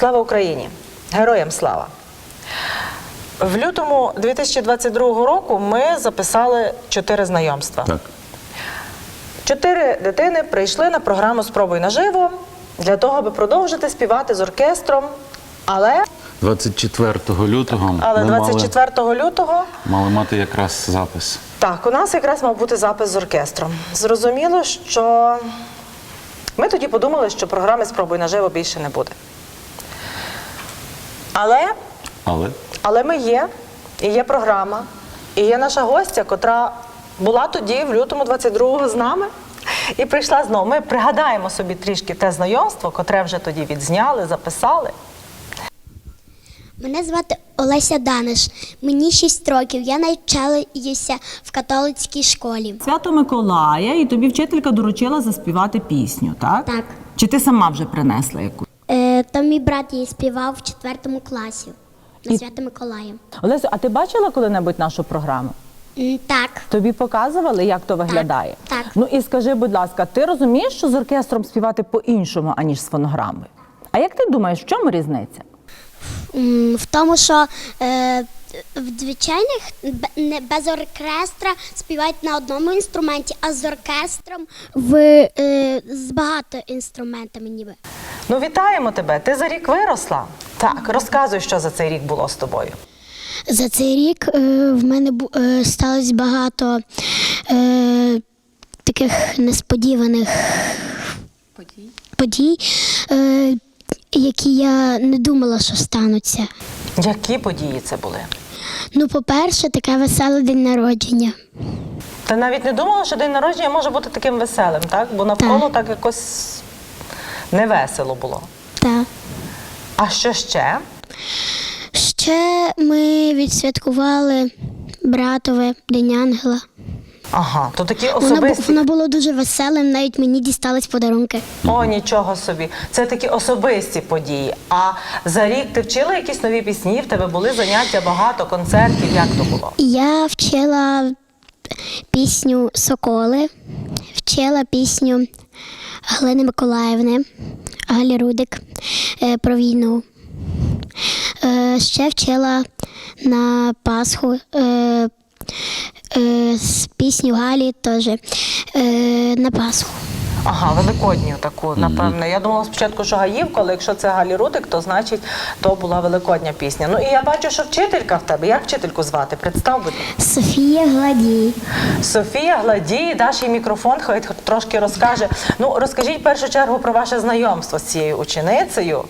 Слава Україні! Героям слава! В лютому 2022 року ми записали чотири знайомства. Так. Чотири дитини прийшли на програму Спробуй наживо для того, аби продовжити співати з оркестром. Але, 24 лютого але ми 24 лютого мали, мали мати якраз запис. Так, у нас якраз мав бути запис з оркестром. Зрозуміло, що ми тоді подумали, що програми Спробуй наживо більше не буде. Але, Але але ми є, і є програма, і є наша гостя, котра була тоді, в лютому 22-го з нами. І прийшла знову. Ми пригадаємо собі трішки те знайомство, котре вже тоді відзняли, записали. Мене звати Олеся Даниш. Мені 6 років. Я навчалася в католицькій школі. Свято Миколая, і тобі вчителька доручила заспівати пісню, так? Так. Чи ти сама вже принесла яку? Мій брат її співав в четвертому класі на І- свято Миколая. Олесю, а ти бачила коли-небудь нашу програму? М, Так. Тобі показували, як то виглядає? так. Ну і скажи, будь ласка, ти розумієш, що з оркестром співати по-іншому, аніж з фонограмою? А як ти думаєш, в чому різниця? М, В тому, що е, в звичайних не- без оркестра співають на одному інструменті, а з оркестром в, е, з багато інструментами ніби. Ну, вітаємо тебе! Ти за рік виросла. Так, розказуй, що за цей рік було з тобою. За цей рік е, в мене бу- е, сталося багато е, таких несподіваних подій, е, які я не думала, що стануться. Які події це були? Ну, по-перше, таке веселе день народження. Ти навіть не думала, що день народження може бути таким веселим, так? Бо навколо Так. так якось невесело було. Так. А що ще? Ще ми відсвяткували братове День Ангела. Ага, то такі Воно, бу- особисті. воно було дуже веселим, навіть мені дістались подарунки. О, нічого собі. Це такі особисті події. А за рік ти вчила якісь нові пісні, в тебе були заняття багато, концертів. Як то було? Я вчила пісню Соколи, вчила пісню Галини Миколаївни, Галі Рудик е, про війну. Е, Ще вчила на Пасху е, е, з пісню Галі теж е, на Пасху. Ага, великодню таку, напевно. Я думала спочатку, що Гаївка, але якщо це Галі Рудик, то значить то була великодня пісня. Ну і я бачу, що вчителька в тебе. Як вчительку звати? Представ, будь. Софія Гладій. Софія Гладій, даш їй мікрофон, хай трошки розкаже. Ну, розкажіть в першу чергу про ваше знайомство з цією ученицею.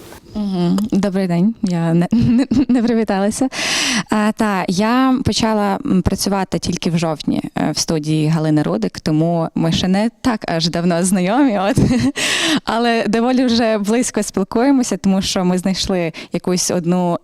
Добрий день, я не, не, не привіталася. А, та я почала працювати тільки в жовтні е, в студії Галини Рудик, тому ми ще не так аж давно знайомі. От. Але доволі вже близько спілкуємося, тому що ми знайшли якусь одну.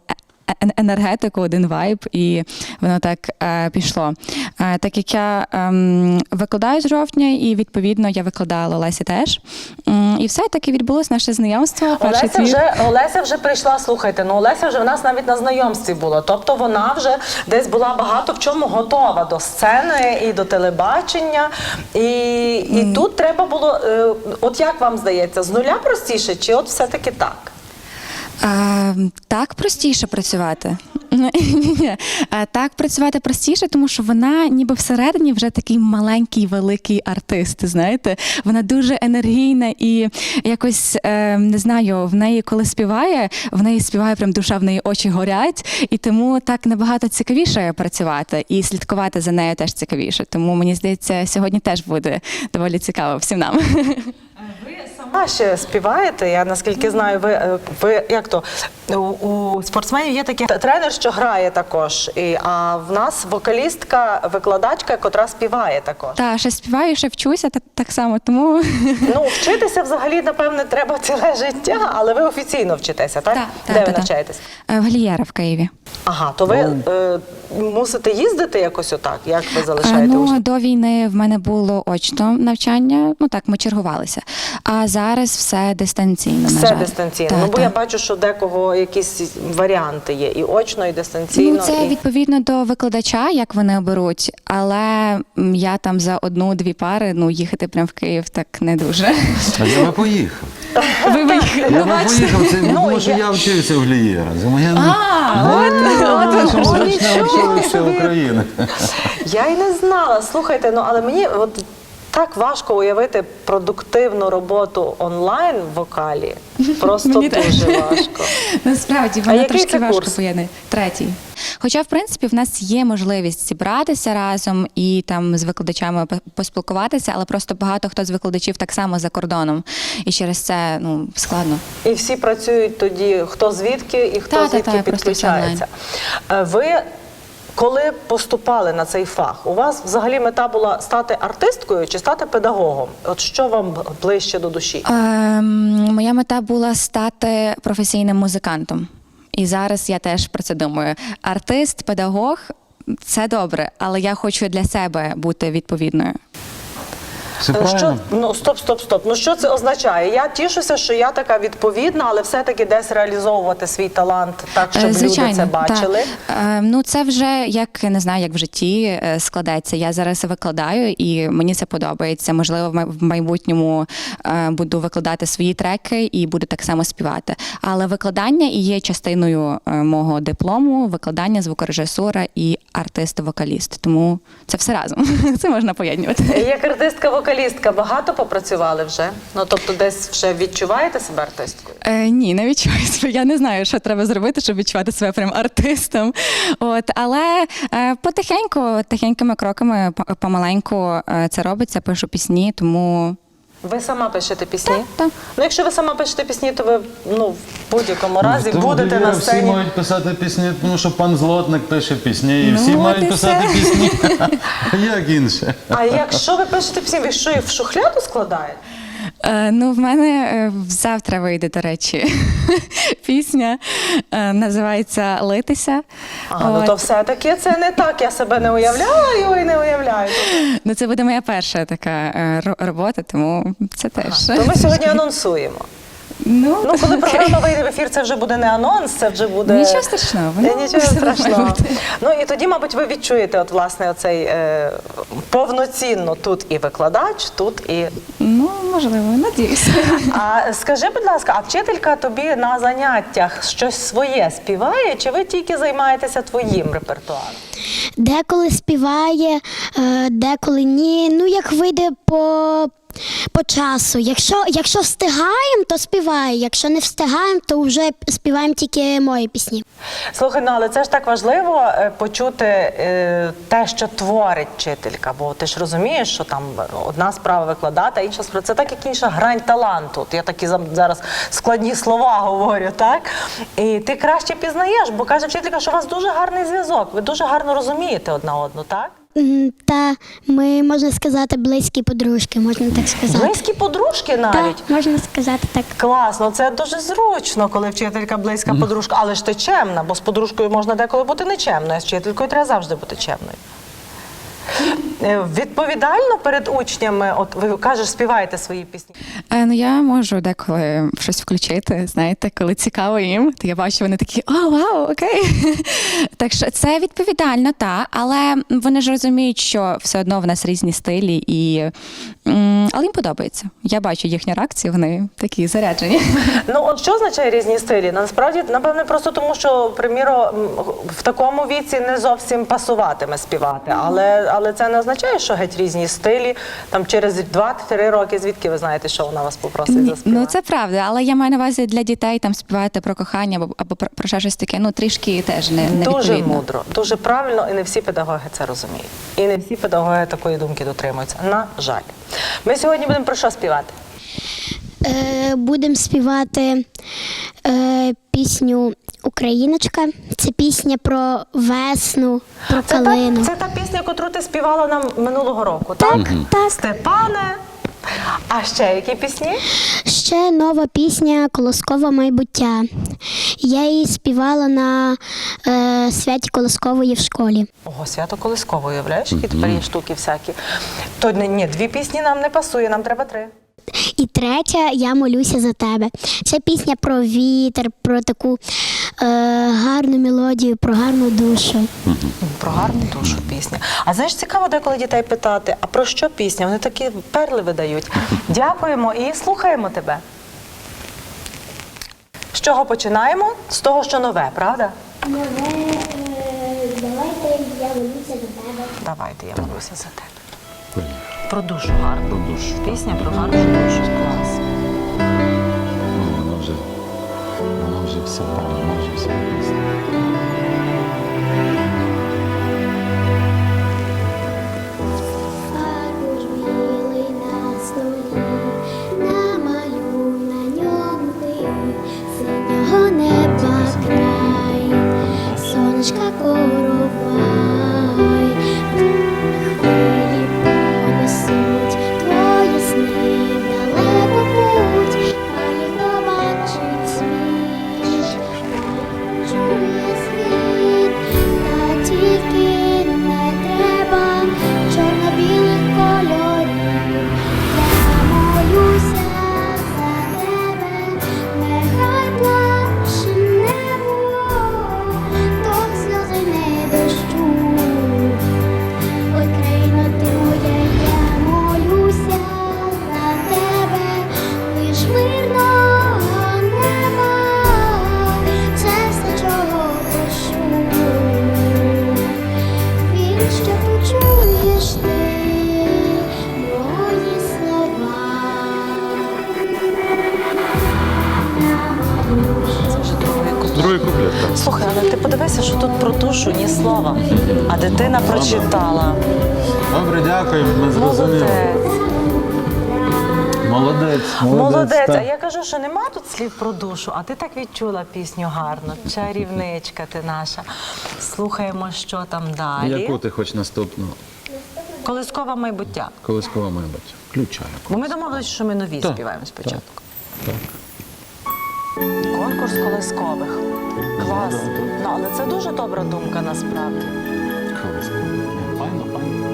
Е- ен- енергетику, один вайб, і воно так е, пішло. Е, так як я ем, викладаю з жовтня, і відповідно я викладала Олесі теж. М, і все таки відбулось наше знайомство. Олеся твір. вже, Олеся вже прийшла, слухайте, ну Олеся вже в нас навіть на знайомстві було. Тобто вона вже десь була багато в чому готова до сцени і до телебачення. І, і тут треба було, е, от як вам здається, з нуля простіше, чи от все-таки так? А, так простіше працювати. Так працювати простіше, тому що вона ніби всередині вже такий маленький великий артист. Знаєте, вона дуже енергійна і якось е, не знаю, в неї коли співає, в неї співає прям душа, в неї очі горять, і тому так набагато цікавіше працювати і слідкувати за нею теж цікавіше. Тому мені здається, сьогодні теж буде доволі цікаво всім нам. А ще співаєте? Я наскільки знаю, ви, е, ви як то у, у спортсменів є такий тренер, що грає також. І, а в нас вокалістка, викладачка, котра співає також. Та ще співаю, ще вчуся так, так само, тому. Ну, вчитися взагалі, напевне, треба ціле життя, але ви офіційно вчитеся, так? Так, Де так, ви так, так. навчаєтесь? Е, В Глієра в Києві. Ага, то ви е, мусите їздити якось отак? Як ви залишаєте Е, ну, учнів? до війни в мене було очно навчання. Ну так, ми чергувалися. А зараз все дистанційно. на Все жаль. дистанційно. Та, ну, бо та. я бачу, що декого якісь варіанти є і очно, і дистанційно. Ну, це і... відповідно до викладача, як вони оберуть, але я там за одну-дві пари ну їхати прямо в Київ так не дуже. А я би поїхав. Ви виїхали. Я не поїхав, це Ну, тому що я- вчився в Глієра. Я не А, от, от, що О, значне нічого училище собі. України. Я й не знала. Слухайте, ну але мені от так важко уявити продуктивну роботу онлайн в вокалі. Просто Мені дуже теж. важко. Насправді А трошки важко поєднати. Третій. Хоча, в принципі, в нас є можливість зібратися разом і там з викладачами по- поспілкуватися, але просто багато хто з викладачів так само за кордоном. І через це ну складно. І всі працюють тоді, хто звідки і хто Та, та, звідки та, все підключається. Е, Ви коли поступали на цей фах, у вас взагалі мета була стати артисткою чи стати педагогом? От що вам ближче до душі? Ем, моя мета була стати професійним музикантом. І зараз я теж про це думаю. Артист, педагог це добре, але я хочу для себе бути відповідною. Це Е, Що правильно. ну стоп, стоп, стоп. Ну що це означає? Я тішуся, що я така відповідна, але все-таки десь реалізовувати свій талант так, щоб Е, люди це бачили. Так. Е, Ну це вже як не знаю, як в житті е, складеться. Я зараз викладаю, і мені це подобається. Можливо, в май- в майбутньому е, буду викладати свої треки і буду так само співати. Але викладання і є частиною е, мого диплому, викладання, звукорежисура і артист-вокаліст. Тому це все разом. Це можна поєднувати. Як артистка-вокалістка багато попрацювали вже? Ну тобто, десь вже відчуваєте себе артисткою? Е, ні, не відчуваю себе. Я не знаю, що треба зробити, щоб відчувати себе прям артистом. От, але е, потихеньку, тихенькими кроками, помаленьку е, це робиться, пишу пісні, тому Ви сама пишете пісні? так. Ну, якщо ви сама пишете пісні, то ви ну в будь-якому разі Тому будете на Всі мають писати пісні, тому що пан Злотник пише пісні, і Ну, всі от мають і писати все. пісні. Як інше? А якщо ви пишете пісні, ви що їх в шухляду складаєте? Е, ну, в мене е, завтра вийде, до речі, пісня. Е, називається Литися. А, ну От. то все-таки це не так. Я себе не уявляла і не уявляю. Ну, це буде моя перша така робота, тому це теж. То ми сьогодні анонсуємо. Ну, Ну, коли окей. програма вийде в ефір, це вже буде не анонс, це вже буде Нічого страшного, воно Нічого страшного. Ну і тоді, мабуть, ви відчуєте, от власне, оцей е, повноцінно тут і викладач, тут і. Ну, можливо, надіюся. А скажи, будь ласка, а вчителька тобі на заняттях щось своє співає, чи ви тільки займаєтеся твоїм репертуаром? Деколи співає, е, деколи ні. Ну, як вийде по, по часу. Якщо, якщо встигаємо, то співає. Якщо не встигаємо, то вже співаємо тільки мої пісні. Слухай, ну але це ж так важливо е, почути е, те, що творить вчителька, бо ти ж розумієш, що там одна справа викладати, а інша справа це так, як інша грань таланту. Я такі зараз складні слова говорю, так? І ти краще пізнаєш, бо каже вчителька, що у вас дуже гарний зв'язок, ви дуже гарно розумієте одна одну, так? Та ми, можна сказати, близькі подружки, можна так сказати. Близькі подружки навіть. Так, можна сказати так. Класно, це дуже зручно, коли вчителька близька подружка, але ж ти чемна, бо з подружкою можна деколи бути нечемною, а з вчителькою треба завжди бути чемною. Е, Відповідально перед учнями, от ви кажеш, співаєте свої пісні. Е, ну я можу деколи щось включити. Знаєте, коли цікаво їм, то я бачу, вони такі о, вау, окей. так що це відповідально, та, але вони ж розуміють, що все одно в нас різні стилі, і але їм подобається. Я бачу їхні реакції, вони такі заряджені. Ну, от що означає різні стилі? Насправді, напевне, просто тому, що, приміро, в такому віці не зовсім пасуватиме співати. Але, але це не означає, що геть різні стилі. Там через 2-3 роки, звідки ви знаєте, що вона вас попросить заспівати? ну це правда, але я маю на увазі для дітей там співати про кохання або, або про, про ще щось таке. Ну трішки теж не, не Дуже відповідно. мудро, дуже правильно, і не всі педагоги це розуміють. І не всі педагоги такої думки дотримуються. На жаль. Ми сьогодні будемо про що співати? Е, будемо співати е, пісню Україночка. Це пісня про весну, про Це калину. та, це та пісня, яку ти співала нам минулого року, так? Так, так. Степане. А ще які пісні? Ще нова пісня Колоскове майбуття. Я її співала на е, святі Колоскової в школі. Ого, свято колисково, уявляєш, які тепер є штуки всякі. То ні, дві пісні нам не пасує, нам треба три. І третя Я молюся за тебе. Це пісня про вітер, про таку е, гарну мелодію, про гарну душу. Про гарну душу пісня. А знаєш, цікаво деколи дітей питати, а про що пісня? Вони такі перли видають. Дякуємо і слухаємо тебе. З чого починаємо? З того, що нове, правда? Нове, давайте я вернуся до тебе. Давайте, я молюся за тебе. Поїхали. Про душу гарну. Про душу. Пісня про гарну душу. Клас. Ну, воно вже, воно вже все воно майже все написано. Молодець. А я кажу, що нема тут слів про душу, а ти так відчула пісню гарно. Чарівничка ти наша. Слухаємо, що там далі. Яку ти хоч наступну? Колискове майбуття. Колискова майбутнє. Включаю. Бо ми домовилися, що ми нові Так, співаємо спочатку. Так. Конкурс колискових. Клас. Ну, але це дуже добра думка насправді. Колискова. Файно, файно.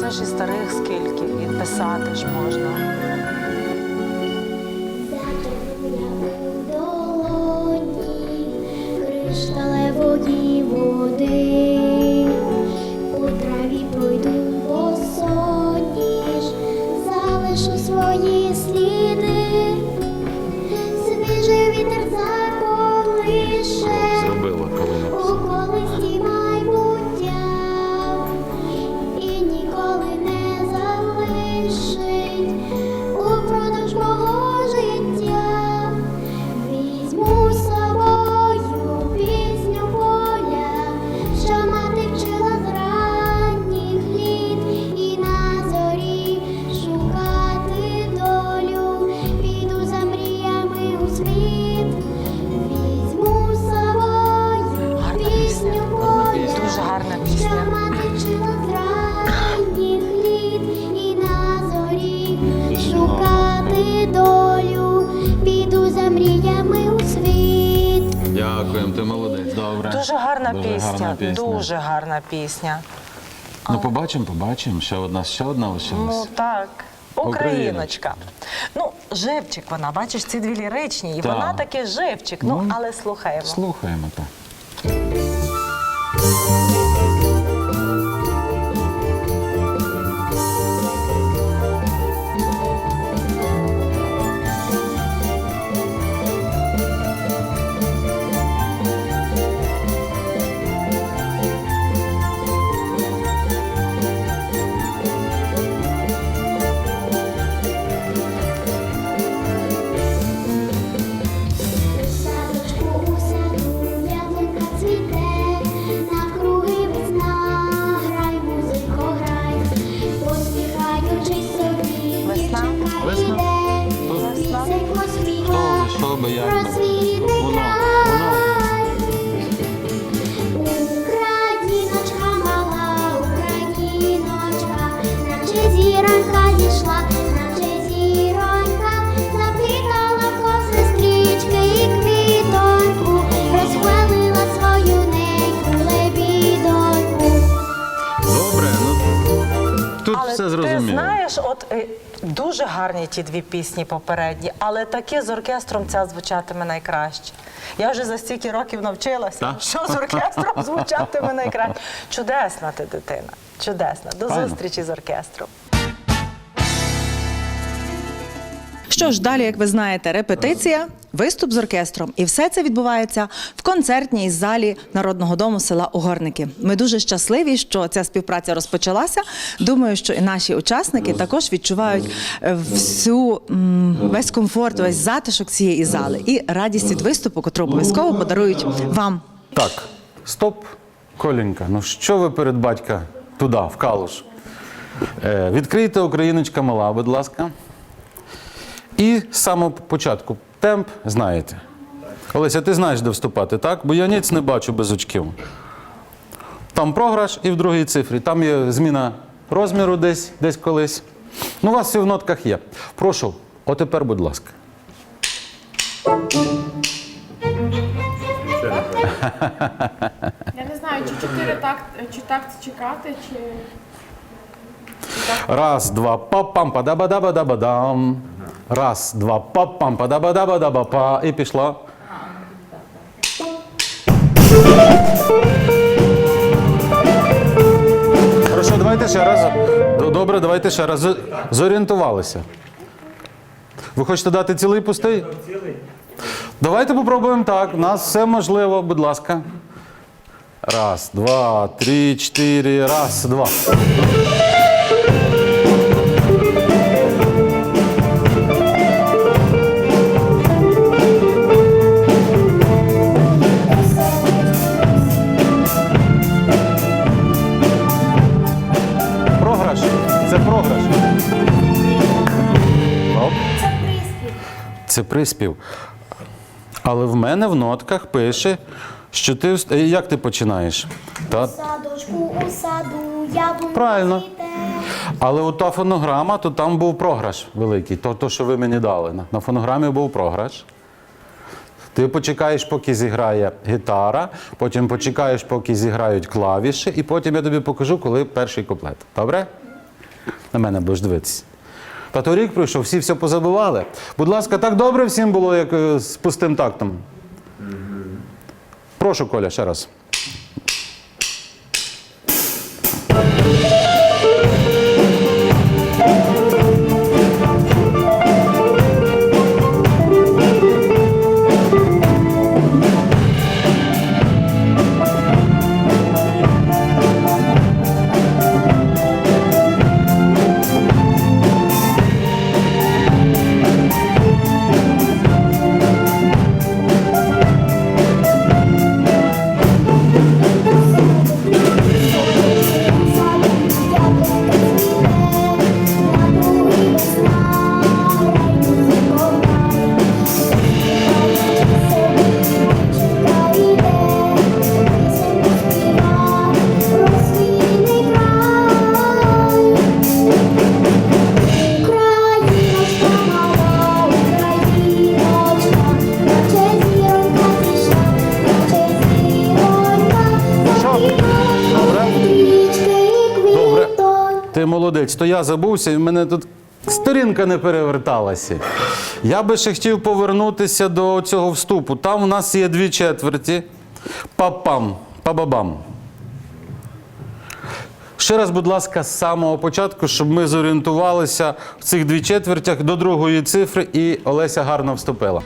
Це ж і старих скільки, писати ж можна. долоні кришталевої води, шукати долю, піду за мріями у світ. Дякуємо, ти молодець. Добре. Дуже гарна Дуже пісня. гарна пісня. Дуже гарна пісня. Ну, побачимо, побачимо. Ще одна, ще одна Ну лишилась. так. Україночка. Україночка. Ну, живчик вона, бачиш, ці дві ліричні, і Так. вона таки живчик. Ну, Ну, але слухаємо. Слухаємо так. Тут Але все ти знаєш, от е, дуже гарні ті дві пісні попередні, але таке з оркестром ця звучатиме найкраще. Я вже за стільки років навчилася, Так. що з оркестром звучатиме найкраще. Чудесна ти дитина, чудесна. До Файно. зустрічі з оркестром. Що ж, далі, як ви знаєте, репетиція, виступ з оркестром, і все це відбувається в концертній залі Народного дому села Угорники. Ми дуже щасливі, що ця співпраця розпочалася. Думаю, що і наші учасники також відчувають е, всю весь комфорт, весь затишок цієї зали і радість від виступу, котру обов'язково подарують вам. Так, стоп, Коленька, ну що ви перед батька туди, в калуш? Е, відкрийте Україночка мала, будь ласка. І з самого початку темп знаєте. Олеся, ти знаєш, де вступати, так? Бо я ніц не бачу без очків. Там програш і в другій цифрі. Там є зміна розміру десь, десь колись. Ну, у вас все в нотках є. Прошу, отепер, будь ласка. Я не знаю, чи чотири такт, чи такт чекати, чи. Раз, два, па-пам, па-да-ба-да-ба-да-ба-дам. Раз, два, па-пам, па-да-ба-да-ба-да-ба-па. І пішла. Хорошо, давайте ще раз. Добре, давайте ще раз. Зорієнтувалися. Ви хочете дати цілий пустий? Давайте попробуємо так. У нас все можливо, будь ласка. Раз, два, три, чотири, раз, два. Це приспів. Але в мене в нотках пише, що ти. Е, Як ти починаєш? Та... Садочку у саду яблунька Правильно. Але та фонограма, то там був програш великий. То, то що ви мені дали. На- На фонограмі був програш. Ти почекаєш, поки зіграє гітара, потім почекаєш, поки зіграють клавіші, і потім я тобі покажу, коли перший куплет. Добре? На мене будеш дивитися. Та то рік пройшов, всі все позабували. Будь ласка, так добре всім було, як е, з пустим тактом. Прошу, Коля, ще раз. Молодець, то я забувся, і в мене тут сторінка не переверталася. Я би ще хотів повернутися до цього вступу. Там у нас є дві четверті. Па-пам, па-бабам. Ще раз, будь ласка, з самого початку, щоб ми зорієнтувалися в цих дві четвертях до другої цифри, і Олеся гарно вступила.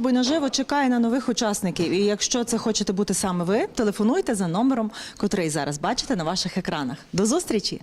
Спробуй наживо чекає на нових учасників. І якщо це хочете бути саме ви, телефонуйте за номером, котрий зараз бачите на ваших екранах. До зустрічі!